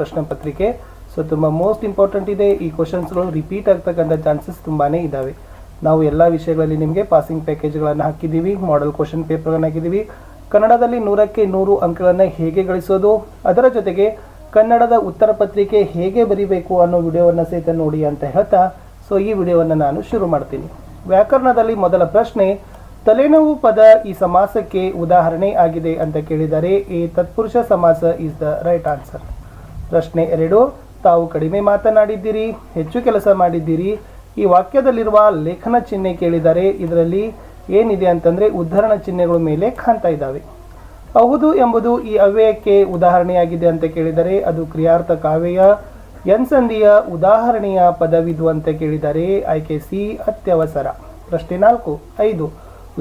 ಪ್ರಶ್ನೆ ಪತ್ರಿಕೆ. ಸೊ ತುಂಬ ಮೋಸ್ಟ್ ಇಂಪಾರ್ಟೆಂಟ್ ಇದೆ. ಈ ಕ್ವಶನ್ಸ್ಗಳು ರಿಪೀಟ್ ಆಗ್ತಕ್ಕಂಥ ಚಾನ್ಸಸ್ ತುಂಬಾನೇ ಇದ್ದಾವೆ ನಾವು ಎಲ್ಲ ವಿಷಯಗಳಲ್ಲಿ ನಿಮಗೆ ಪಾಸಿಂಗ್ ಪ್ಯಾಕೇಜ್ಗಳನ್ನು ಹಾಕಿದ್ದೀವಿ ಮಾಡಲ್ ಕ್ವಶನ್ ಪೇಪರ್ಗಳನ್ನು ಹಾಕಿದ್ದೀವಿ. ಕನ್ನಡದಲ್ಲಿ ನೂರಕ್ಕೆ ನೂರು ಅಂಕಗಳನ್ನು ಹೇಗೆ ಗಳಿಸೋದು? ಅದರ ಜೊತೆಗೆ ಕನ್ನಡದ ಉತ್ತರ ಪತ್ರಿಕೆ ಹೇಗೆ ಬರಿಬೇಕು ಅನ್ನೋ ವಿಡಿಯೋವನ್ನು ಸಹಿತ ನೋಡಿ ಅಂತ ಹೇಳ್ತಾ ಸೊ ಈ ವಿಡಿಯೋವನ್ನು ನಾನು ಶುರು ಮಾಡ್ತೀನಿ. ವ್ಯಾಕರಣದಲ್ಲಿ ಮೊದಲ ಪ್ರಶ್ನೆ, ತಲೆನೋವು ಪದ ಈ ಸಮಾಸಕ್ಕೆ ಉದಾಹರಣೆ ಆಗಿದೆ ಅಂತ ಕೇಳಿದರೆ ಈ ತತ್ಪುರುಷ ಸಮಾಸ ಇಸ್ ದ ರೈಟ್ ಆನ್ಸರ್ ಪ್ರಶ್ನೆ ಎರಡು, ತಾವು ಕಡಿಮೆ ಮಾತನಾಡಿದ್ದೀರಿ, ಹೆಚ್ಚು ಕೆಲಸ ಮಾಡಿದ್ದೀರಿ. ಈ ವಾಕ್ಯದಲ್ಲಿರುವ ಲೇಖನ ಚಿಹ್ನೆ ಕೇಳಿದರೆ ಇದರಲ್ಲಿ ಏನಿದೆ ಅಂತಂದರೆ ಉದ್ಧರಣ ಚಿಹ್ನೆಗಳ ಮೇಲೆ ಕಾಣ್ತಾ ಇದ್ದಾವೆ. ಹೌದು ಎಂಬುದು ಈ ಅವ್ಯಯಕ್ಕೆ ಉದಾಹರಣೆಯಾಗಿದೆ ಅಂತ ಕೇಳಿದರೆ ಅದು ಕ್ರಿಯಾರ್ಥ ಕಾವ್ಯ ಎನ್ಸಂಧಿಯ ಉದಾಹರಣೆಯ ಪದವಿದು ಅಂತ ಕೇಳಿದರೆ ಆಯ್ಕೆ ಸಿ, ಅತ್ಯವಸರ. ಪ್ರಶ್ನೆ ನಾಲ್ಕು, ಐದು,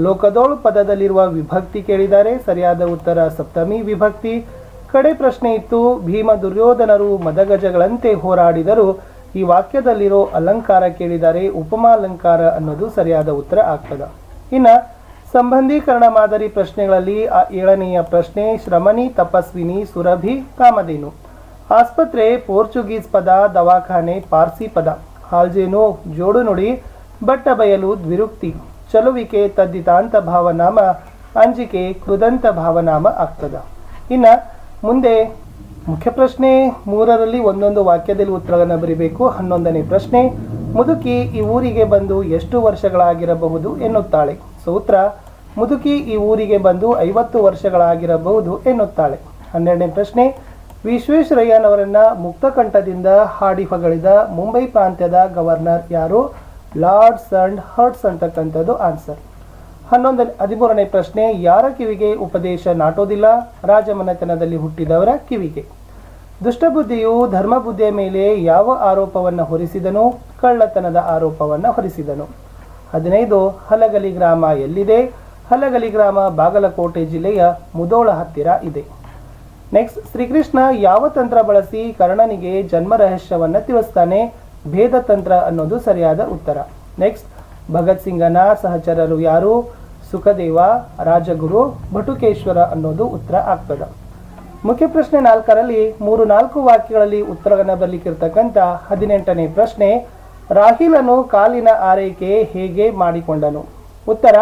ಲೋಕದೋಳು ಪದದಲ್ಲಿರುವ ವಿಭಕ್ತಿ ಕೇಳಿದರೆ ಸರಿಯಾದ ಉತ್ತರ ಸಪ್ತಮಿ ವಿಭಕ್ತಿ ಕಡೆ ಪ್ರಶ್ನೆ ಇತ್ತು, ಭೀಮ ದುರ್ಯೋಧನರು ಮದಗಜಗಳಂತೆ ಹೋರಾಡಿದರು ಈ ವಾಕ್ಯದಲ್ಲಿರೋ ಅಲಂಕಾರ ಕೇಳಿದರೆ ಉಪಮಾಲಂಕಾರ ಅನ್ನೋದು ಸರಿಯಾದ ಉತ್ತರ ಆಗ್ತದ. ಇನ್ನ, ಸಂಬಂಧೀಕರಣ ಮಾದರಿ ಪ್ರಶ್ನೆಗಳಲ್ಲಿ ಆ ಏಳನೆಯ ಪ್ರಶ್ನೆ, ಶ್ರಮಣಿ, ತಪಸ್ವಿನಿ, ಸುರಭಿ, ಕಾಮಧೇನು. ಆಸ್ಪತ್ರೆ, ಪೋರ್ಚುಗೀಸ್ ಪದ, ದವಾಖಾನೆ, ಪಾರ್ಸಿ ಪದ. ಹಾಲ್ಜೇನು, ಜೋಡು ನುಡಿ, ಬಟ್ಟ ಬಯಲು, ದ್ವಿರುಕ್ತಿ. ಚಲುವಿಕೆ ತದ್ದಿತಾಂತ ಭಾವನಾಮ, ಅಂಜಿಕೆ, ಕೃದಂತ ಭಾವನಾಮ ಆಗ್ತದ. ಇನ್ನ ಮುಂದೆ ಮುಖ್ಯ ಪ್ರಶ್ನೆ ಮೂರರಲ್ಲಿ ಒಂದೊಂದು ವಾಕ್ಯದಲ್ಲಿ ಉತ್ತರವನ್ನು ಬರೀಬೇಕು. ಹನ್ನೊಂದನೇ ಪ್ರಶ್ನೆ, ಮುದುಕಿ ಈ ಊರಿಗೆ ಬಂದು ಎಷ್ಟು ವರ್ಷಗಳಾಗಿರಬಹುದು ಎನ್ನುತ್ತಾಳೆ. ಸೊ, ಉತ್ತರ, ಮುದುಕಿ ಈ ಊರಿಗೆ ಬಂದು ಐವತ್ತು ವರ್ಷಗಳಾಗಿರಬಹುದು ಎನ್ನುತ್ತಾಳೆ. ಹನ್ನೆರಡನೇ ಪ್ರಶ್ನೆ ವಿಶ್ವೇಶ್ವರಯ್ಯನವರನ್ನ ಮುಕ್ತಕಂಠದಿಂದ ಹಾಡಿ ಹೊಗಳಿದ ಮುಂಬೈ ಪ್ರಾಂತ್ಯದ ಗವರ್ನರ್ ಯಾರು? ಲಾರ್ಡ್ಸ್ ಅಂಡ್ ಹರ್ಟ್ಸ್ ಅಂತಕ್ಕಂಥದ್ದು ಆನ್ಸರ್. ಹನ್ನೊಂದ ಹದಿಮೂರನೇ ಪ್ರಶ್ನೆ, ಯಾರ ಕಿವಿಗೆ ಉಪದೇಶ ನಾಟೋದಿಲ್ಲ? ರಾಜಮನೆತನದಲ್ಲಿ ಹುಟ್ಟಿದವರ ಕಿವಿಗೆ. ದುಷ್ಟಬುದ್ಧಿಯು ಧರ್ಮಬುದ್ಧಿಯ ಮೇಲೆ ಯಾವ ಆರೋಪವನ್ನು ಹೊರಿಸಿದನು? ಕಳ್ಳತನದ ಆರೋಪವನ್ನು ಹೊರಿಸಿದನು. ಹದಿನೈದು, ಹಲಗಲಿ ಗ್ರಾಮ ಎಲ್ಲಿದೆ? ಹಲಗಲಿ ಗ್ರಾಮ ಬಾಗಲಕೋಟೆ ಜಿಲ್ಲೆಯ ಮುದೋಳ ಹತ್ತಿರ ಇದೆ. ನೆಕ್ಸ್ಟ್, ಶ್ರೀಕೃಷ್ಣ ಯಾವ ತಂತ್ರ ಬಳಸಿ ಕರ್ಣನಿಗೆ ಜನ್ಮ ರಹಸ್ಯವನ್ನ ತಿಳಿಸ್ತಾನೆ? ಭೇದ ತಂತ್ರ ಅನ್ನೋದು ಸರಿಯಾದ ಉತ್ತರ. ನೆಕ್ಸ್ಟ್ ಭಗತ್ ಸಿಂಗನ ಸಹಚರರು ಯಾರು? ಸುಖದೇವ, ರಾಜಗುರು, ಭಟುಕೇಶ್ವರ ಅನ್ನೋದು ಉತ್ತರ ಆಗ್ತದ. ಮುಖ್ಯ ಪ್ರಶ್ನೆ ನಾಲ್ಕರಲ್ಲಿ ಮೂರು ನಾಲ್ಕು ವಾಕ್ಯಗಳಲ್ಲಿ ಉತ್ತರವನ್ನು ಬರಲಿಕ್ಕಿರ್ತಕ್ಕಂಥ ಹದಿನೆಂಟನೇ ಪ್ರಶ್ನೆ, ರಾಹಿಲನು ಕಾಲಿನ ಆರೈಕೆ ಹೇಗೆ ಮಾಡಿಕೊಂಡನು? ಉತ್ತರ,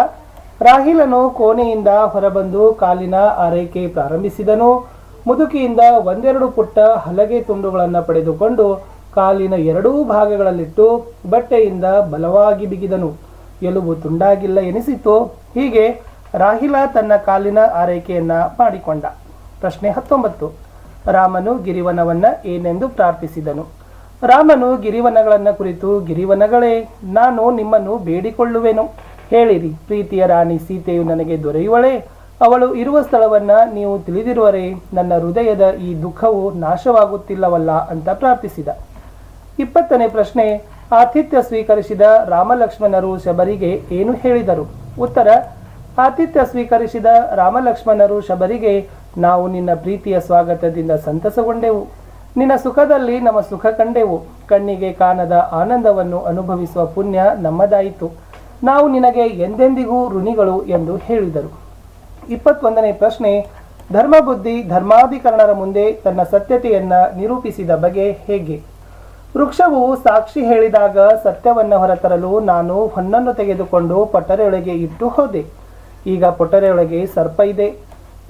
ರಾಹಿಲನು ಕೋಣೆಯಿಂದ ಹೊರಬಂದು ಕಾಲಿನ ಆರೈಕೆ ಪ್ರಾರಂಭಿಸಿದನು. ಮುದುಕಿಯಿಂದ ಒಂದೆರಡು ಪುಟ್ಟ ಹಲಗೆ ತುಂಡುಗಳನ್ನು ಪಡೆದುಕೊಂಡು ಕಾಲಿನ ಎರಡೂ ಭಾಗಗಳಲ್ಲಿಟ್ಟು ಬಟ್ಟೆಯಿಂದ ಬಲವಾಗಿ ಬಿಗಿದನು. ಎಲುಬು ತುಂಡಾಗಿಲ್ಲ ಎನಿಸಿತು. ಹೀಗೆ ರಾಹಿಲ ತನ್ನ ಕಾಲಿನ ಆರೈಕೆಯನ್ನ ಮಾಡಿಕೊಂಡ. ಪ್ರಶ್ನೆ ಹತ್ತೊಂಬತ್ತು. ರಾಮನು ಗಿರಿವನವನ್ನ ಏನೆಂದು ಪ್ರಾರ್ಥಿಸಿದನು. ರಾಮನು ಗಿರಿವನಗಳನ್ನ ಕುರಿತು, ಗಿರಿವನಗಳೇ, ನಾನು ನಿಮ್ಮನ್ನು ಬೇಡಿಕೊಳ್ಳುವೆನು. ಹೇಳಿರಿ, ಪ್ರೀತಿಯ ರಾಣಿ ಸೀತೆಯು ನನಗೆ ದೊರೆಯುವಳೇ. ಅವಳು ಇರುವ ಸ್ಥಳವನ್ನ ನೀವು ತಿಳಿದಿರುವರೆ, ನನ್ನ ಹೃದಯದ ಈ ದುಃಖವು ನಾಶವಾಗುತ್ತಿಲ್ಲವಲ್ಲ ಅಂತ ಪ್ರಾರ್ಥಿಸಿದ. ಇಪ್ಪತ್ತನೇ ಪ್ರಶ್ನೆ, ಆತಿಥ್ಯ ಸ್ವೀಕರಿಸಿದ ರಾಮಲಕ್ಷ್ಮಣರು ಶಬರಿಗೆ ಏನು ಹೇಳಿದರು? ಉತ್ತರ, ಆತಿಥ್ಯ ಸ್ವೀಕರಿಸಿದ ರಾಮಲಕ್ಷ್ಮಣರು ಶಬರಿಗೆ ನಾವು ನಿನ್ನ ಪ್ರೀತಿಯ ಸ್ವಾಗತದಿಂದ ಸಂತಸಗೊಂಡೆವು. ನಿನ್ನ ಸುಖದಲ್ಲಿ ನಮ್ಮ ಸುಖ ಕಂಡೆವು. ಕಣ್ಣಿಗೆ ಕಾಣದ ಆನಂದವನ್ನು ಅನುಭವಿಸುವ ಪುಣ್ಯ ನಮ್ಮದಾಯಿತು. ನಾವು ನಿನಗೆ ಎಂದೆಂದಿಗೂ ಋಣಿಗಳು ಎಂದು ಹೇಳಿದರು. ಇಪ್ಪತ್ತೊಂದನೇ ಪ್ರಶ್ನೆ, ಧರ್ಮಬುದ್ಧಿ ಧರ್ಮಾಧಿಕರಣರ ಮುಂದೆ ತನ್ನ ಸತ್ಯತೆಯನ್ನ ನಿರೂಪಿಸಿದ ಬಗೆ ಹೇಗೆ? ವೃಕ್ಷವು ಸಾಕ್ಷಿ ಹೇಳಿದಾಗ ಸತ್ಯವನ್ನು ಹೊರತರಲು ನಾನು ಹೊನ್ನನ್ನು ತೆಗೆದುಕೊಂಡು ಪೊಟ್ಟರೆಯೊಳಗೆ ಇಟ್ಟು ಹೋದೆ. ಈಗ ಪೊಟ್ಟರೆಯೊಳಗೆ ಸರ್ಪ ಇದೆ.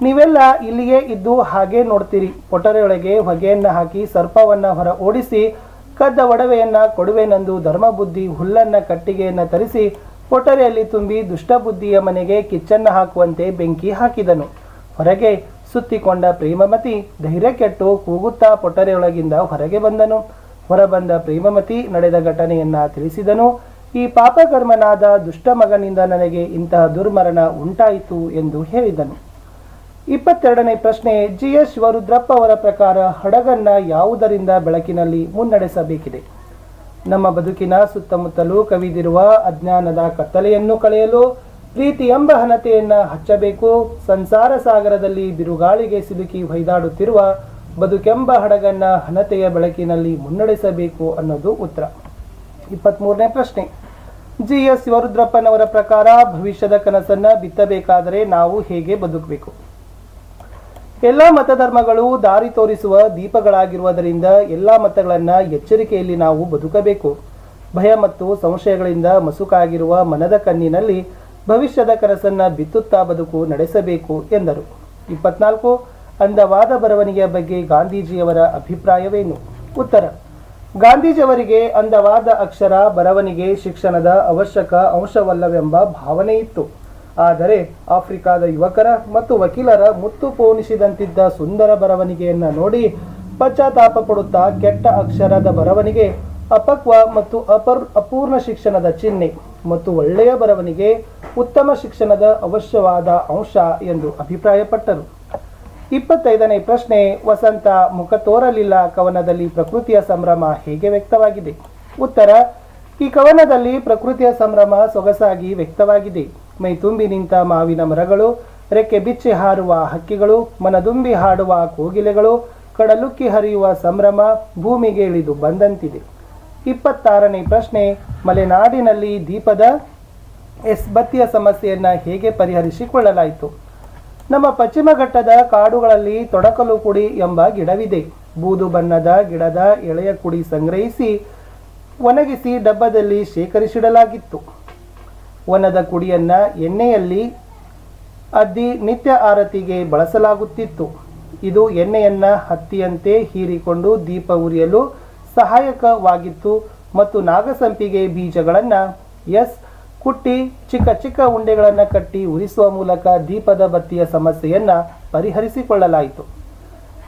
ನೀವೆಲ್ಲ ಇಲ್ಲಿಯೇ ಇದ್ದು ಹಾಗೆ ನೋಡ್ತೀರಿ. ಪೊಟ್ಟರೆಯೊಳಗೆ ಹೊಗೆಯನ್ನು ಹಾಕಿ ಸರ್ಪವನ್ನು ಹೊರ ಓಡಿಸಿ ಕದ್ದ ಒಡವೆಯನ್ನ ಕೊಡುವೆನೆಂದು ಧರ್ಮಬುದ್ಧಿ ಹುಲ್ಲನ್ನ ಕಟ್ಟಿಗೆಯನ್ನ ತರಿಸಿ ಪೊಟ್ಟರೆಯಲ್ಲಿ ತುಂಬಿ ದುಷ್ಟಬುದ್ಧಿಯ ಮನೆಗೆ ಕಿಚ್ಚನ್ನು ಹಾಕುವಂತೆ ಬೆಂಕಿ ಹಾಕಿದನು. ಹೊರಗೆ ಸುತ್ತಿಕೊಂಡ ಪ್ರೇಮಮತಿ ಧೈರ್ಯ ಕೆಟ್ಟು ಕೂಗುತ್ತಾ ಪೊಟ್ಟರೆಯೊಳಗಿಂದ ಹೊರಗೆ ಬಂದನು. ಹೊರಬಂದ ಪ್ರೇಮಮತಿ ನಡೆದ ಘಟನೆಯನ್ನ ತಿಳಿಸಿದನು. ಈ ಪಾಪಕರ್ಮನಾದ ದುಷ್ಟ ಮಗನಿಂದ ನನಗೆ ಇಂತಹ ದುರ್ಮರಣ ಉಂಟಾಯಿತು ಎಂದು ಹೇಳಿದನು. ಇಪ್ಪತ್ತೆರಡನೇ ಪ್ರಶ್ನೆ ಜಿ ಎಸ್ ಶಿವರುದ್ರಪ್ಪ ಅವರ ಪ್ರಕಾರ ಹಡಗನ್ನ ಯಾವುದರಿಂದ ಬೆಳಕಿನಲ್ಲಿ ಮುನ್ನಡೆಸಬೇಕಿದೆ? ನಮ್ಮ ಬದುಕಿನ ಸುತ್ತಮುತ್ತಲೂ ಕವಿದಿರುವ ಅಜ್ಞಾನದ ಕತ್ತಲೆಯನ್ನು ಕಳೆಯಲು ಪ್ರೀತಿ ಎಂಬ ಹಣತೆಯನ್ನ ಹಚ್ಚಬೇಕು. ಸಂಸಾರ ಸಾಗರದಲ್ಲಿ ಬಿರುಗಾಳಿಗೆ ಸಿಲುಕಿ ಹೊಯ್ದಾಡುತ್ತಿರುವ ಬದುಕೆಂಬ ಹಡಗನ್ನ ಹಣತೆಯ ಬೆಳಕಿನಲ್ಲಿ ಮುನ್ನಡೆಸಬೇಕು ಅನ್ನೋದು ಉತ್ತರ. ಇಪ್ಪತ್ಮೂರನೇ ಪ್ರಶ್ನೆ. ಜಿ ಎಸ್ ಶಿವರುದ್ರಪ್ಪನವರ ಪ್ರಕಾರ ಭವಿಷ್ಯದ ಕನಸನ್ನ ಬಿತ್ತಬೇಕಾದರೆ ನಾವು ಹೇಗೆ ಬದುಕಬೇಕು? ಎಲ್ಲ ಮತಧರ್ಮಗಳು ದಾರಿ ತೋರಿಸುವ ದೀಪಗಳಾಗಿರುವುದರಿಂದ ಎಲ್ಲ ಮತಗಳನ್ನ ಎಚ್ಚರಿಕೆಯಲ್ಲಿ ನಾವು ಬದುಕಬೇಕು. ಭಯ ಮತ್ತು ಸಂಶಯಗಳಿಂದ ಮಸುಕಾಗಿರುವ ಮನದ ಕಣ್ಣಿನಲ್ಲಿ ಭವಿಷ್ಯದ ಕನಸನ್ನ ಬಿತ್ತುತ್ತಾ ಬದುಕು ನಡೆಸಬೇಕು ಎಂದರು. ಇಪ್ಪತ್ನಾಲ್ಕು. ಅಂದವಾದ ಬರವಣಿಗೆಯ ಬಗ್ಗೆ ಗಾಂಧೀಜಿಯವರ ಅಭಿಪ್ರಾಯವೇನು? ಉತ್ತರ. ಗಾಂಧೀಜಿಯವರಿಗೆ ಅಂದವಾದ ಅಕ್ಷರ, ಬರವಣಿಗೆ, ಶಿಕ್ಷಣದ ಅವಶ್ಯಕ ಅಂಶವಲ್ಲವೆಂಬ ಭಾವನೆ ಇತ್ತು. ಆದರೆ ಆಫ್ರಿಕಾದ ಯುವಕರ ಮತ್ತು ವಕೀಲರ ಮುತ್ತು ಪೋಣಿಸಿದಂತಿದ್ದ ಸುಂದರ ಬರವಣಿಗೆಯನ್ನು ನೋಡಿ ಪಶ್ಚಾತ್ತಾಪ ಪಡುತ್ತಾ ಕೆಟ್ಟ ಅಕ್ಷರದ ಬರವಣಿಗೆ, ಅಪಕ್ವ ಮತ್ತು ಅಪರ್, ಅಪೂರ್ಣ ಶಿಕ್ಷಣದ ಚಿಹ್ನೆ ಮತ್ತು ಒಳ್ಳೆಯ ಬರವಣಿಗೆ ಉತ್ತಮ ಶಿಕ್ಷಣದ ಅವಶ್ಯವಾದ ಅಂಶ ಎಂದು ಅಭಿಪ್ರಾಯಪಟ್ಟರು. ಇಪ್ಪತ್ತೈದನೇ ಪ್ರಶ್ನೆ, ವಸಂತ ಮುಖ ತೋರಲಿಲ್ಲ. ಕವನದಲ್ಲಿ ಪ್ರಕೃತಿಯ ಸಂಭ್ರಮ ಹೇಗೆ ವ್ಯಕ್ತವಾಗಿದೆ? ಉತ್ತರ, ಈ ಕವನದಲ್ಲಿ ಪ್ರಕೃತಿಯ ಸಂಭ್ರಮ ಸೊಗಸಾಗಿ ವ್ಯಕ್ತವಾಗಿದೆ. ಮೈತುಂಬಿ ನಿಂತ ಮಾವಿನ ಮರಗಳು, ರೆಕ್ಕೆ ಬಿಚ್ಚಿ ಹಾರುವ ಹಕ್ಕಿಗಳು, ಮನದುಂಬಿ ಹಾಡುವ ಕೋಗಿಲೆಗಳು, ಕಡಲುಕ್ಕಿ ಹರಿಯುವ ಸಂಭ್ರಮ ಭೂಮಿಗೆ ಇಳಿದು ಬಂದಂತಿದೆ. ಇಪ್ಪತ್ತಾರನೇ ಪ್ರಶ್ನೆ, ಮಲೆನಾಡಿನಲ್ಲಿ ದೀಪದ ಎಸ್ ಬತ್ತಿಯ ಸಮಸ್ಯೆಯನ್ನು ಹೇಗೆ ಪರಿಹರಿಸಿಕೊಳ್ಳಲಾಯಿತು? ನಮ್ಮ ಪಶ್ಚಿಮ ಘಟ್ಟದ ಕಾಡುಗಳಲ್ಲಿ ತೊಡಕಲು ಕುಡಿ ಎಂಬ ಗಿಡವಿದೆ. ಬೂದು ಬಣ್ಣದ ಗಿಡದ ಎಳೆಯ ಕುಡಿ ಸಂಗ್ರಹಿಸಿ ಒಣಗಿಸಿ ಡಬ್ಬದಲ್ಲಿ ಶೇಖರಿಸಿಡಲಾಗಿತ್ತು. ವನದ ಕುಡಿಯನ್ನ ಎಣ್ಣೆಯಲ್ಲಿ ಅದ್ದಿ ನಿತ್ಯ ಆರತಿಗೆ ಬಳಸಲಾಗುತ್ತಿತ್ತು. ಇದು ಎಣ್ಣೆಯನ್ನ ಹತ್ತಿಯಂತೆ ಹೀರಿಕೊಂಡು ದೀಪ ಉರಿಯಲು ಸಹಾಯಕವಾಗಿತ್ತು ಮತ್ತು ನಾಗಸಂಪಿಗೆ ಬೀಜಗಳನ್ನು ಎಸ್ ಕುಟ್ಟಿ ಚಿಕ್ಕ ಚಿಕ್ಕ ಉಂಡೆಗಳನ್ನು ಕಟ್ಟಿ ಉರಿಸುವ ಮೂಲಕ ದೀಪದ ಬತ್ತಿಯ ಸಮಸ್ಯೆಯನ್ನು ಪರಿಹರಿಸಿಕೊಳ್ಳಲಾಯಿತು.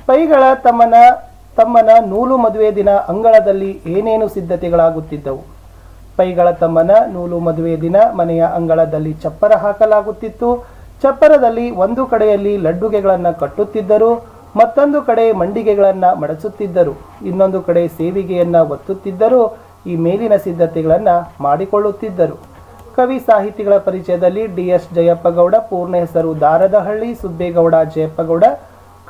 ಪೈಗಳ ತಮ್ಮನ ತಮ್ಮನ ನೂಲು ಮದುವೆ ದಿನ ಅಂಗಳದಲ್ಲಿ ಏನೇನು ಸಿದ್ಧತೆಗಳಾಗುತ್ತಿದ್ದವು? ಪೈಗಳ ತಮ್ಮನ ನೂಲು ಮದುವೆ ದಿನ ಮನೆಯ ಅಂಗಳದಲ್ಲಿ ಚಪ್ಪರ ಹಾಕಲಾಗುತ್ತಿತ್ತು. ಚಪ್ಪರದಲ್ಲಿ ಒಂದು ಕಡೆಯಲ್ಲಿ ಲಡ್ಡುಗೆಗಳನ್ನು ಕಟ್ಟುತ್ತಿದ್ದರು, ಮತ್ತೊಂದು ಕಡೆ ಮಂಡಿಗೆಗಳನ್ನು ಮಡಚುತ್ತಿದ್ದರು, ಇನ್ನೊಂದು ಕಡೆ ಸೇವಿಗೆಯನ್ನ ಒತ್ತುತ್ತಿದ್ದರು, ಈ ಮೇಲಿನ ಸಿದ್ಧತೆಗಳನ್ನು ಮಾಡಿಕೊಳ್ಳುತ್ತಿದ್ದರು. ಕವಿ ಸಾಹಿತಿಗಳ ಪರಿಚಯದಲ್ಲಿ ಡಿ ಎಸ್ ಜಯಪ್ಪಗೌಡ, ಪೂರ್ಣ ಹೆಸರು ದಾರದಹಳ್ಳಿ, ಸುದ್ದೇಗೌಡ ಜಯಪ್ಪಗೌಡ,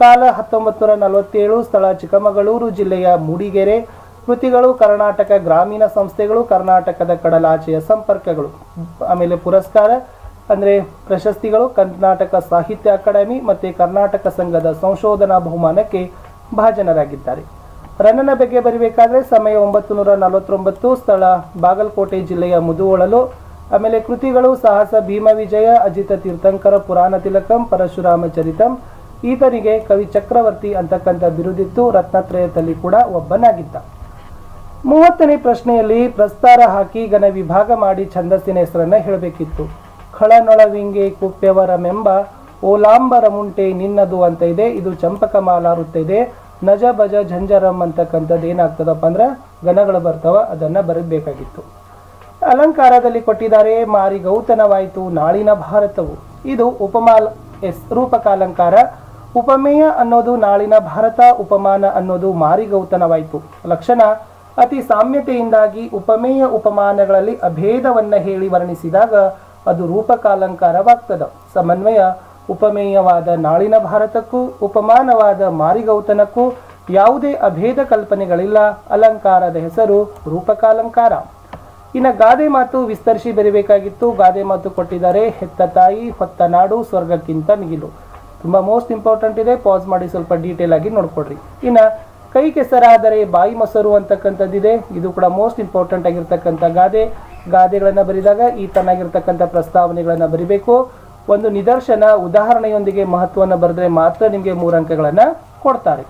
ಕಾಲ ಹತ್ತೊಂಬತ್ತು ನೂರ ನಲವತ್ತೇಳು, ಸ್ಥಳ ಚಿಕ್ಕಮಗಳೂರು ಜಿಲ್ಲೆಯ ಮೂಡಿಗೆರೆ, ಕೃತಿಗಳು ಕರ್ನಾಟಕ ಗ್ರಾಮೀಣ ಸಂಸ್ಥೆಗಳು, ಕರ್ನಾಟಕದ ಕಡಲಾಚೆಯ ಸಂಪರ್ಕಗಳು, ಆಮೇಲೆ ಪುರಸ್ಕಾರ, ಅಂದರೆ ಪ್ರಶಸ್ತಿಗಳು, ಕರ್ನಾಟಕ ಸಾಹಿತ್ಯ ಅಕಾಡೆಮಿ ಮತ್ತು ಕರ್ನಾಟಕ ಸಂಘದ ಸಂಶೋಧನಾ ಬಹುಮಾನಕ್ಕೆ ಭಾಜನರಾಗಿದ್ದಾರೆ. ರನ್ನನ ಬಗ್ಗೆ ಬರಿಬೇಕಾದ್ರೆ, ಸಮಯ ಒಂಬತ್ತು ನೂರ ನಲವತ್ತೊಂಬತ್ತು, ಸ್ಥಳ ಬಾಗಲಕೋಟೆ ಜಿಲ್ಲೆಯ ಮುದುವಳಲು ಆಮೇಲೆ ಕೃತಿಗಳು ಸಾಹಸ, ಭೀಮ ವಿಜಯ, ಅಜಿತ ತೀರ್ಥಂಕರ, ಪುರಾಣ ತಿಲಕಂ, ಪರಶುರಾಮ ಚರಿತಂ. ಈತನಿಗೆ ಕವಿ ಚಕ್ರವರ್ತಿ ಅಂತಕ್ಕಂಥ ಬಿರುದಿತ್ತು. ರತ್ನತ್ರಯದಲ್ಲಿ ಕೂಡ ಒಬ್ಬನಾಗಿದ್ದ. ಮೂವತ್ತನೇ ಪ್ರಶ್ನೆಯಲ್ಲಿ ಪ್ರಸ್ತಾರ ಹಾಕಿ ಘನ ವಿಭಾಗ ಮಾಡಿ ಛಂದಸ್ಸಿನ ಹೆಸರನ್ನ ಹೇಳಬೇಕಿತ್ತು. ಖಳನೊಳವಿಂಗೆ ಕುಪ್ಪೆವರಮೆಂಬ ಓಲಾಂಬರ ಮುಂಟೆ ನಿನ್ನದು ಅಂತ ಇದೆ. ಇದು ಚಂಪಕ ವೃತ್ತ ಇದೆ ನಜ ಬಜ ಝಂಜರಂ ಅಂತಕ್ಕಂಥದ್ದು ಏನಾಗ್ತದಪ್ಪ ಅಂದ್ರೆ ಗಣಗಳು ಬರ್ತಾವ, ಅದನ್ನ ಬರಬೇಕಾಗಿತ್ತು ಅಲಂಕಾರದಲ್ಲಿ ಕೊಟ್ಟಿದ್ದಾರೆ ಮಾರಿ ಗೌತನವಾಯಿತು ನಾಳಿನ ಭಾರತವು. ಇದು ಉಪಮಾಲ್ ಎಸ್, ರೂಪಕಾಲಂಕಾರ. ಉಪಮೇಯ ಅನ್ನೋದು ನಾಳಿನ ಭಾರತ, ಉಪಮಾನ ಅನ್ನೋದು ಮಾರಿಗೌತನವಾಯಿತು ಲಕ್ಷಣ, ಅತಿ ಸಾಮ್ಯತೆಯಿಂದಾಗಿ ಉಪಮೇಯ ಉಪಮಾನಗಳಲ್ಲಿ ಅಭೇದವನ್ನ ಹೇಳಿ ವರ್ಣಿಸಿದಾಗ ಅದು ರೂಪಕಾಲಂಕಾರವಾಗ್ತದ. ಸಮನ್ವಯ, ಉಪಮೇಯವಾದ ನಾಳಿನ ಭಾರತಕ್ಕೂ, ಉಪಮಾನವಾದ ಮಾರಿಗೌತನಕ್ಕೂ ಯಾವುದೇ ಅಭೇದ ಕಲ್ಪನೆಗಳಿಲ್ಲ. ಅಲಂಕಾರದ ಹೆಸರು ರೂಪಕಾಲಂಕಾರ. ಇನ್ನು ಗಾದೆ ಮಾತು ವಿಸ್ತರಿಸಿ ಬರೀಬೇಕಾಗಿತ್ತು. ಗಾದೆ ಮಾತು ಕೊಟ್ಟಿದ್ದಾರೆ ಹೆತ್ತ ತಾಯಿ, ಹೊತ್ತ ನಾಡು, ಸ್ವರ್ಗಕ್ಕಿಂತ ಮಿಗಿಲು. ತುಂಬ ಮೋಸ್ಟ್ ಇಂಪಾರ್ಟೆಂಟ್ ಇದೆ. ಪಾಸ್ ಮಾಡಿ ಸ್ವಲ್ಪ ಡೀಟೇಲ್ ಆಗಿ ನೋಡ್ಕೊಡ್ರಿ ಇನ್ನು ಕೈ ಕೆಸರಾದರೆ ಬಾಯಿ ಮೊಸರು ಅಂತಕ್ಕಂಥದ್ದಿದೆ. ಇದು ಕೂಡ ಮೋಸ್ಟ್ ಇಂಪಾರ್ಟೆಂಟ್ ಆಗಿರ್ತಕ್ಕಂಥ ಗಾದೆ. ಗಾದೆಗಳನ್ನು ಬರೆದಾಗ ಈ ತನ್ನಾಗಿರ್ತಕ್ಕಂಥ ಪ್ರಸ್ತಾವನೆಗಳನ್ನು ಬರಿಬೇಕು. ಒಂದು ನಿದರ್ಶನ, ಉದಾಹರಣೆಯೊಂದಿಗೆ ಮಹತ್ವವನ್ನು ಬರೆದ್ರೆ ಮಾತ್ರ ನಿಮಗೆ ಮೂರು ಅಂಕಗಳನ್ನು ಕೊಡ್ತಾರೆ.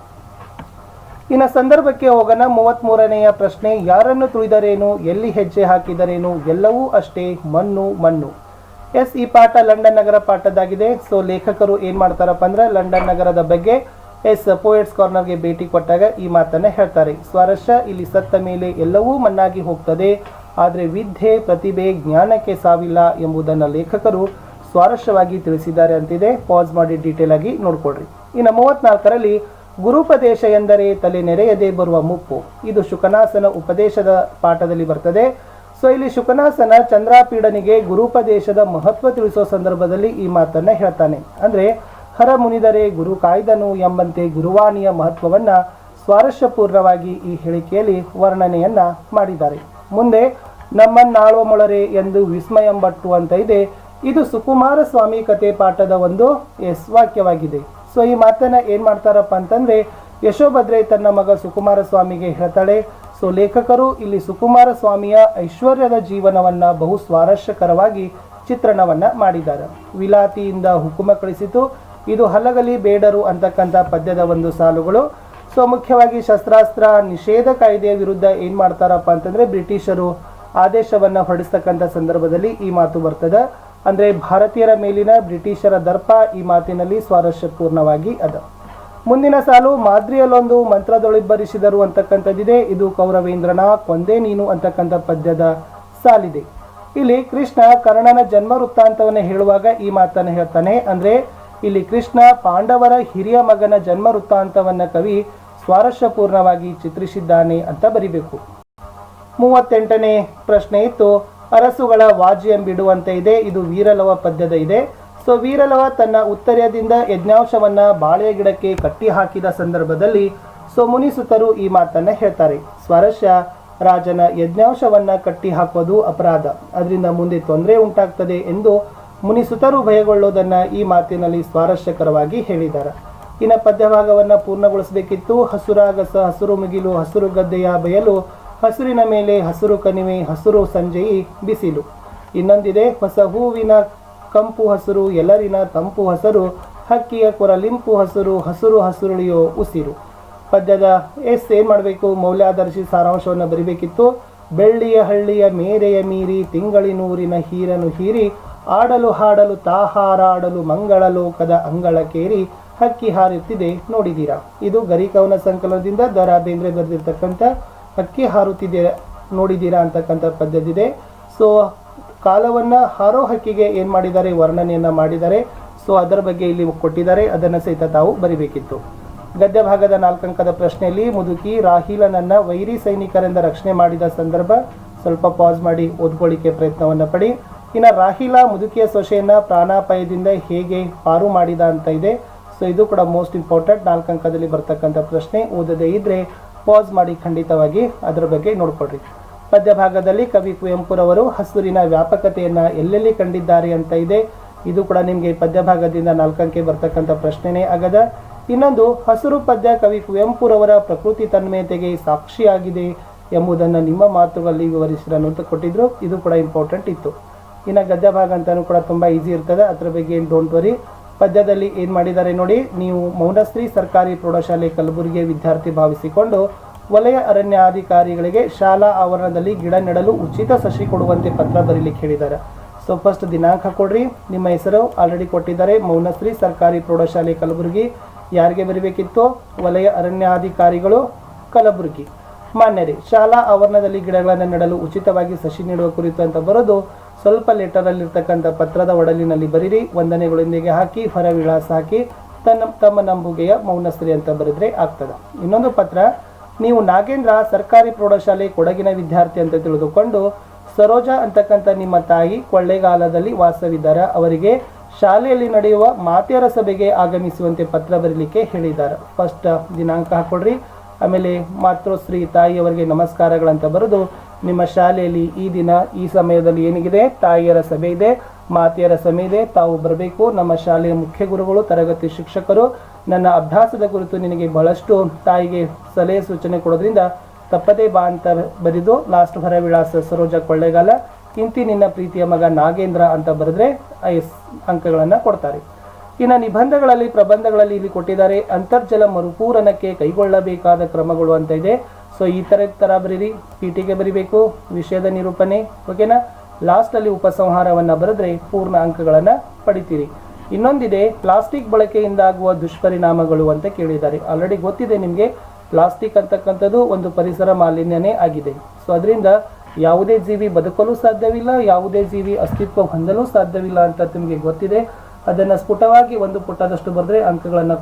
ಇನ್ನು ಸಂದರ್ಭಕ್ಕೆ ಹೋಗೋಣ. ಮೂವತ್ತ್ಮೂರನೆಯ ಪ್ರಶ್ನೆ, ಯಾರನ್ನು ತುಳಿದರೇನು, ಎಲ್ಲಿ ಹೆಜ್ಜೆ ಹಾಕಿದರೇನು, ಎಲ್ಲವೂ ಅಷ್ಟೇ ಮಣ್ಣು ಮಣ್ಣು. ಎಸ್, ಈ ಪಾಠ ಲಂಡನ್ ನಗರ ಪಾಠದಾಗಿದೆ ಸೊ ಲೇಖಕರು ಏನು ಮಾಡ್ತಾರಪ್ಪ ಅಂದ್ರೆ, ಲಂಡನ್ ನಗರದ ಬಗ್ಗೆ ಎಸ್ ಪೋಯಟ್ಸ್ ಕಾರ್ನರ್ಗೆ ಭೇಟಿ ಕೊಟ್ಟಾಗ ಈ ಮಾತನ್ನು ಹೇಳ್ತಾರೆ. ಸ್ವಾರಸ್ಯ, ಇಲ್ಲಿ ಸತ್ತ ಮೇಲೆ ಎಲ್ಲವೂ ಮಣ್ಣಾಗಿ ಹೋಗ್ತದೆ. ಆದರೆ ವಿದ್ಯೆ, ಪ್ರತಿಭೆ, ಜ್ಞಾನಕ್ಕೆ ಸಾವಿಲ್ಲ ಎಂಬುದನ್ನು ಲೇಖಕರು ಸ್ವಾರಸ್ಯವಾಗಿ ತಿಳಿಸಿದ್ದಾರೆ ಅಂತಿದೆ. ಪಾಸ್ ಮಾಡಿ ಡೀಟೇಲ್ ಆಗಿ ನೋಡ್ಕೊಡ್ರಿ ಇನ್ನು ಮೂವತ್ನಾಲ್ಕರಲ್ಲಿ ಗುರುಪದೇಶ ಎಂದರೆ ತಲೆ ನೆರೆಯದೆ ಬರುವ ಮುಪ್ಪು. ಇದು ಶುಕನಾಸನ ಉಪದೇಶದ ಪಾಠದಲ್ಲಿ ಬರ್ತದೆ. ಸೊ, ಇಲ್ಲಿ ಶುಕನಾಸನ ಚಂದ್ರಾಪೀಡನಿಗೆ ಗುರುಪದೇಶದ ಮಹತ್ವ ತಿಳಿಸುವ ಸಂದರ್ಭದಲ್ಲಿ ಈ ಮಾತನ್ನ ಹೇಳ್ತಾನೆ. ಅಂದ್ರೆ, ಹರ ಮುನಿದರೆ ಗುರು ಕಾಯ್ದನು ಎಂಬಂತೆ ಗುರುವಾಣಿಯ ಮಹತ್ವವನ್ನ ಸ್ವಾರಸ್ಯಪೂರ್ಣವಾಗಿ ಈ ಹೇಳಿಕೆಯಲ್ಲಿ ವರ್ಣನೆಯನ್ನ ಮಾಡಿದ್ದಾರೆ. ಮುಂದೆ, ನಮ್ಮನ್ನಾಳುವ ಮೊಳರೆ ಎಂದು ವಿಸ್ಮಯಂಬಟ್ಟು ಅಂತ ಇದೆ ಇದು ಸುಕುಮಾರ ಸ್ವಾಮಿ ಕತೆ ಪಾಠದ ಒಂದು ಎಸ್ ವಾಕ್ಯವಾಗಿದೆ. ಸೊ ಈ ಮಾತನ್ನ ಏನ್ ಮಾಡ್ತಾರಪ್ಪ ಅಂತಂದ್ರೆ ಯಶೋಭದ್ರೆ ತನ್ನ ಮಗ ಸುಕುಮಾರ ಸ್ವಾಮಿಗೆ ಹೇಳ್ತಾಳೆ, ಸೊ ಲೇಖಕರು, ಇಲ್ಲಿ ಸುಕುಮಾರ ಸ್ವಾಮಿಯ ಐಶ್ವರ್ಯದ ಜೀವನವನ್ನ ಬಹು ಸ್ವಾರಸ್ಯಕರವಾಗಿ ಚಿತ್ರಣವನ್ನ ಮಾಡಿದ್ದಾರೆ. ವಿಲಾತಿಯಿಂದ ಹುಕುಮ ಕಳಿಸಿತು. ಇದು ಹಲಗಲಿ ಬೇಡರು ಅಂತಕ್ಕಂಥ ಪದ್ಯದ ಒಂದು ಸಾಲುಗಳು. ಸೊ ಮುಖ್ಯವಾಗಿ ಶಸ್ತ್ರಾಸ್ತ್ರ ನಿಷೇಧ ಕಾಯ್ದೆಯ ವಿರುದ್ಧ ಏನ್ ಮಾಡ್ತಾರಪ್ಪ ಅಂತಂದ್ರೆ, ಬ್ರಿಟಿಷರು ಆದೇಶವನ್ನ ಹೊರಡಿಸ್ತಕ್ಕಂಥ ಸಂದರ್ಭದಲ್ಲಿ ಈ ಮಾತು ಬರ್ತದೆ. ಅಂದ್ರೆ ಭಾರತೀಯರ ಮೇಲಿನ ಬ್ರಿಟಿಷರ ದರ್ಪ ಈ ಮಾತಿನಲ್ಲಿ ಸ್ವಾರಸ್ಯಪೂರ್ಣವಾಗಿ ಅದ. ಮುಂದಿನ ಸಾಲು, ಮಾದ್ರಿಯಲ್ಲೊಂದು ಮಂತ್ರದೊಳಿಬ್ಬರಿಸಿದರು ಅಂತಕ್ಕಂಥದ್ದಿದೆ. ಇದು ಕೌರವೇಂದ್ರನ ಕೊಂದೇ ನೀನು ಅಂತಕ್ಕಂಥ ಪದ್ಯದ ಸಾಲಿದೆ. ಇಲ್ಲಿ ಕೃಷ್ಣ ಕರ್ಣನ ಜನ್ಮ ವೃತ್ತಾಂತವನ್ನು ಹೇಳುವಾಗ ಈ ಮಾತನ್ನು ಹೇಳ್ತಾನೆ. ಅಂದ್ರೆ ಇಲ್ಲಿ ಕೃಷ್ಣ ಪಾಂಡವರ ಹಿರಿಯ ಮಗನ ಜನ್ಮ ವೃತ್ತಾಂತವನ್ನ ಕವಿ ಸ್ವಾರಸ್ಯಪೂರ್ಣವಾಗಿ ಚಿತ್ರಿಸಿದ್ದಾನೆ ಅಂತ ಬರಿಬೇಕು. ಮೂವತ್ತೆಂಟನೇ ಪ್ರಶ್ನೆ ಇತ್ತು. ಅರಸುಗಳ ವಾಜ್ಯಂ ಬಿಡುವಂತೆ ಇದೆ. ಇದು ವೀರಲವ ಪದ್ಯದ ಇದೆ. ಸೊ, ವೀರಲವ ತನ್ನ ಉತ್ತರ್ಯದಿಂದ ಯಜ್ಞಾಂಶವನ್ನ ಬಾಳೆ ಗಿಡಕ್ಕೆ ಕಟ್ಟಿ ಹಾಕಿದ ಸಂದರ್ಭದಲ್ಲಿ ಸೊ, ಮುನಿಸುತರು ಈ ಮಾತನ್ನ ಹೇಳ್ತಾರೆ. ಸ್ವಾರಸ್ಯ, ರಾಜನ ಯಜ್ಞಾಂಶವನ್ನ ಕಟ್ಟಿ ಹಾಕೋದು ಅಪರಾಧ. ಅದರಿಂದ ಮುಂದೆ ತೊಂದರೆ ಉಂಟಾಗ್ತದೆ ಎಂದು ಮುನಿಸುತರು ಭಯಗೊಳ್ಳೋದನ್ನ ಈ ಮಾತಿನಲ್ಲಿ ಸ್ವಾರಸ್ಯಕರವಾಗಿ ಹೇಳಿದ್ದಾರೆ. ಇನ್ನು ಪದ್ಯಭಾಗವನ್ನ ಪೂರ್ಣಗೊಳಿಸಬೇಕಿತ್ತು. ಹಸುರಾಗಸ, ಹಸುರು ಮುಗಿಲು, ಹಸುರು ಗದ್ದೆಯ ಬಯಲು ಹಸುರಿನ ಮೇಲೆ ಹಸಿರು ಕಣಿವೆ, ಹಸಿರು ಸಂಜೆಯಿ ಬಿಸಿಲು. ಇನ್ನೊಂದಿದೆ, ಹೊಸ ಹೂವಿನ ಕಂಪು ಹಸಿರು, ಎಲ್ಲರಿನ ತಂಪು ಹಸರು, ಹಕ್ಕಿಯ ಕೊರಲಿಂಪು ಹಸಿರು ಹಸಿರು ಹಸುರುಳಿಯೋ ಉಸಿರು. ಪದ್ಯದ ಎಸ್ ಏನು ಮಾಡಬೇಕು? ಮೌಲ್ಯಾದರ್ಶಿ ಸಾರಾಂಶವನ್ನು ಬರಿಬೇಕಿತ್ತು. ಬೆಳ್ಳಿಯ ಹಳ್ಳಿಯ ಮೇರೆಯ ಮೀರಿ, ತಿಂಗಳಿನೂರಿನ ಹೀರನು ಹೀರಿ, ಆಡಲು ಹಾಡಲು ತಾಹಾರಾಡಲು ಮಂಗಳ ಲೋಕದ ಅಂಗಳ ಕೇರಿ, ಹಕ್ಕಿ ಹಾರುತ್ತಿದೆ ನೋಡಿದೀರಾ. ಇದು ಗರಿಕವನ ಸಂಕಲನದಿಂದ ದ ಬೇಂದ್ರೆ ಬರೆದಿರ್ತಕ್ಕಂಥ ಹಕ್ಕಿ ಹಾರುತ್ತಿದ್ದೀರ ನೋಡಿದ್ದೀರಾ ಅಂತಕ್ಕಂಥ ಇದೆ ಸೊ ಕಾಲವನ್ನು ಹಾರೋ ಹಕ್ಕಿಗೆ ಏನು ಮಾಡಿದ್ದಾರೆ, ವರ್ಣನೆಯನ್ನು ಮಾಡಿದ್ದಾರೆ. ಸೊ ಅದರ ಬಗ್ಗೆ ಇಲ್ಲಿ ಕೊಟ್ಟಿದ್ದಾರೆ, ಅದನ್ನು ಸಹಿತ ತಾವು ಬರಿಬೇಕಿತ್ತು. ಗದ್ಯ ಭಾಗದ ನಾಲ್ಕಂಕದ ಪ್ರಶ್ನೆಯಲ್ಲಿ ಮುದುಕಿ ರಾಹಿಲನನ್ನ ವೈರಿ ಸೈನಿಕರಿಂದ ರಕ್ಷಣೆ ಮಾಡಿದ ಸಂದರ್ಭ ಸ್ವಲ್ಪ ಪಾಸ್ ಮಾಡಿ ಓದ್ಕೊಳ್ಳಿಕ್ಕೆ ಪ್ರಯತ್ನವನ್ನ ಪಡಿ. ಇನ್ನು ರಾಹಿಲ ಮುದುಕಿಯ ಸೊಸೆಯನ್ನ ಪ್ರಾಣಾಪಾಯದಿಂದ ಹೇಗೆ ಪಾರು ಮಾಡಿದ ಅಂತ ಇದೆ. ಸೊ ಇದು ಕೂಡ ಮೋಸ್ಟ್ ಇಂಪಾರ್ಟೆಂಟ್ ನಾಲ್ಕಂಕದಲ್ಲಿ ಬರ್ತಕ್ಕಂಥ ಪ್ರಶ್ನೆ. ಓದದೇ ಇದ್ರೆ ಪಾಸ್ ಮಾಡಿ ಖಂಡಿತವಾಗಿ ಅದರ ಬಗ್ಗೆ ನೋಡ್ಕೊಳ್ರಿ. ಪದ್ಯ ಭಾಗದಲ್ಲಿ ಕವಿ ಕುವೆಂಪುರವರು ಹಸುರಿನ ವ್ಯಾಪಕತೆಯನ್ನು ಎಲ್ಲೆಲ್ಲಿ ಕಂಡಿದ್ದಾರೆ ಅಂತ ಇದೆ. ಇದು ಕೂಡ ನಿಮಗೆ ಪದ್ಯ ಭಾಗದಿಂದ ನಾಲ್ಕಂಕೆ ಬರ್ತಕ್ಕಂಥ ಪ್ರಶ್ನೆನೇ ಆಗದ. ಇನ್ನೊಂದು, ಹಸಿರು ಪದ್ಯ ಕವಿ ಕುವೆಂಪುರವರ ಪ್ರಕೃತಿ ತನ್ಮಯತೆಗೆ ಸಾಕ್ಷಿಯಾಗಿದೆ ಎಂಬುದನ್ನು ನಿಮ್ಮ ಮಾತುಗಳಲ್ಲಿ ವಿವರಿಸಿರನ್ನು ಅಂತ ಕೊಟ್ಟಿದ್ರು. ಇದು ಕೂಡ ಇಂಪಾರ್ಟೆಂಟ್ ಇತ್ತು. ಇನ್ನು ಗದ್ಯ ಭಾಗ ಅಂತಲೂ ಕೂಡ ತುಂಬ ಈಸಿ ಇರ್ತದೆ. ಅದ್ರ ಬಗ್ಗೆ ಏನು ಡೋಂಟ್ ವರಿ ಪದ್ಯದಲ್ಲಿ ಏನು ಮಾಡಿದ್ದಾರೆ ನೋಡಿ, ನೀವು ಮೌನಶ್ರೀ ಸರ್ಕಾರಿ ಪ್ರೌಢಶಾಲೆ ಕಲಬುರಗಿ ವಿದ್ಯಾರ್ಥಿ ಭಾವಿಸಿಕೊಂಡು ವಲಯ ಅರಣ್ಯಾಧಿಕಾರಿಗಳಿಗೆ ಶಾಲಾ ಆವರಣದಲ್ಲಿ ಗಿಡ ನೆಡಲು ಉಚಿತ ಸಸಿ ಕೊಡುವಂತೆ ಪತ್ರ ಬರೀಲಿಕ್ಕೆ ಹೇಳಿದ್ದಾರೆ. ಸೊ ಫಸ್ಟ್ ದಿನಾಂಕ ಕೊಡ್ರಿ. ನಿಮ್ಮ ಹೆಸರು ಆಲ್ರೆಡಿ ಕೊಟ್ಟಿದ್ದಾರೆ. ಮೌನಶ್ರೀ ಸರ್ಕಾರಿ ಪ್ರೌಢಶಾಲೆ ಕಲಬುರಗಿ. ಯಾರಿಗೆ ಬರಬೇಕಿತ್ತು? ವಲಯ ಅರಣ್ಯಾಧಿಕಾರಿಗಳು ಕಲಬುರಗಿ. ಮಾನ್ಯರೇ, ಶಾಲಾ ಆವರಣದಲ್ಲಿ ಗಿಡಗಳನ್ನು ನೆಡಲು ಉಚಿತವಾಗಿ ಸಸಿ ನೀಡುವ ಕುರಿತು ಅಂತ ಬರೋದು ಸ್ವಲ್ಪ ಲೆಟರಲ್ಲಿರ್ತಕ್ಕಂಥ ಪತ್ರದ ಒಡಲಿನಲ್ಲಿ ಬರೀರಿ, ವಂದನೆಗಳೊಂದಿಗೆ ಹಾಕಿ, ಹೊರ ವಿಳಾಸ ಹಾಕಿ, ತನ್ನ, ತಮ್ಮ ನಂಬುಗೆಯ ಮೌನಶ್ರೀ ಅಂತ ಬರೆದ್ರೆ ಆಗ್ತದೆ. ಇನ್ನೊಂದು ಪತ್ರ, ನೀವು ನಾಗೇಂದ್ರ ಸರ್ಕಾರಿ ಪ್ರೌಢಶಾಲೆ ಕೊಡಗಿನ ವಿದ್ಯಾರ್ಥಿ ಅಂತ ತಿಳಿದುಕೊಂಡು, ಸರೋಜಾ ಅಂತಕ್ಕಂಥ ನಿಮ್ಮ ತಾಯಿ ಕೊಳ್ಳೇಗಾಲದಲ್ಲಿ ವಾಸವಿದ್ದಾರೆ, ಅವರಿಗೆ ಶಾಲೆಯಲ್ಲಿ ನಡೆಯುವ ಮಾತೆಯರ ಸಭೆಗೆ ಆಗಮಿಸುವಂತೆ ಪತ್ರ ಬರೀಲಿಕ್ಕೆ ಹೇಳಿದ್ದಾರೆ. ಫಸ್ಟ್ ದಿನಾಂಕ ಹಾಕೊಡ್ರಿ. ಆಮೇಲೆ ಮಾತೃಶ್ರೀ ತಾಯಿಯವರಿಗೆ ನಮಸ್ಕಾರಗಳಂತ ಬರೆದು ನಿಮ್ಮ ಶಾಲೆಯಲ್ಲಿ ಈ ದಿನ, ಈ ಸಮಯದಲ್ಲಿ ಏನಿದೆ ತಾಯಿಯರ ಸಭೆ ಇದೆ, ಮಾತೆಯರ ಸಭೆ ಇದೆ, ತಾವು ಬರಬೇಕು. ನಮ್ಮ ಶಾಲೆಯ ಮುಖ್ಯ ಗುರುಗಳು, ತರಗತಿ ಶಿಕ್ಷಕರು, ನನ್ನ ಅಭ್ಯಾಸದ ಕುರಿತು ನಿನಗೆ ಬಹಳಷ್ಟು ತಾಯಿಗೆ ಸಲಹೆ, ಸೂಚನೆ ಕೊಡೋದ್ರಿಂದ ತಪ್ಪದೇ ಬಾ ಅಂತ ಬರೆದು ಲಾಸ್ಟ್ ಹೊರ ವಿಳಾಸ ಸರೋಜ ಕೊಳ್ಳೇಗಾಲ ಇಂತಿ ನಿನ್ನ ಪ್ರೀತಿಯ ಮಗ ನಾಗೇಂದ್ರ ಅಂತ ಬರೆದ್ರೆ ಎಸ್ ಅಂಕಗಳನ್ನು ಕೊಡ್ತಾರೆ. ಇನ್ನು ನಿಬಂಧಗಳಲ್ಲಿ, ಪ್ರಬಂಧಗಳಲ್ಲಿ ಇಲ್ಲಿ ಕೊಟ್ಟಿದ್ದಾರೆ, ಅಂತರ್ಜಲ ಮರುಪೂರಣಕ್ಕೆ ಕೈಗೊಳ್ಳಬೇಕಾದ ಕ್ರಮಗಳು ಅಂತ ಇದೆ. ಸೊ ಈ ಥರ ಥರ ಬರೀರಿ, ಪೀಠಿಗೆ ಬರಿಬೇಕು, ವಿಷಯದ ನಿರೂಪಣೆ ಓಕೆನಾ ಲಾಸ್ಟಲ್ಲಿ ಉಪಸಂಹಾರವನ್ನು ಬರೆದ್ರೆ ಪೂರ್ಣ ಅಂಕಗಳನ್ನು ಪಡಿತೀರಿ. ಇನ್ನೊಂದಿದೆ ಪ್ಲಾಸ್ಟಿಕ್ ಬಳಕೆಯಿಂದ ಆಗುವ ದುಷ್ಪರಿಣಾಮಗಳು ಅಂತ ಕೇಳಿದ್ದಾರೆ. ಆಲ್ರೆಡಿ ಗೊತ್ತಿದೆ ನಿಮಗೆ ಪ್ಲಾಸ್ಟಿಕ್ ಅಂತಕ್ಕಂಥದ್ದು ಒಂದು ಪರಿಸರ ಮಾಲಿನ್ಯನೇ ಆಗಿದೆ. ಸೊ ಅದರಿಂದ ಯಾವುದೇ ಜೀವಿ ಬದುಕಲು ಸಾಧ್ಯವಿಲ್ಲ, ಯಾವುದೇ ಜೀವಿ ಅಸ್ತಿತ್ವ ಹೊಂದಲು ಸಾಧ್ಯವಿಲ್ಲ ಅಂತ ನಿಮಗೆ ಗೊತ್ತಿದೆ. ಅದನ್ನು ಸ್ಫುಟವಾಗಿ ಒಂದು ಪುಟದಷ್ಟು ಬರೆದ್ರೆ ಅಂಕಗಳನ್ನು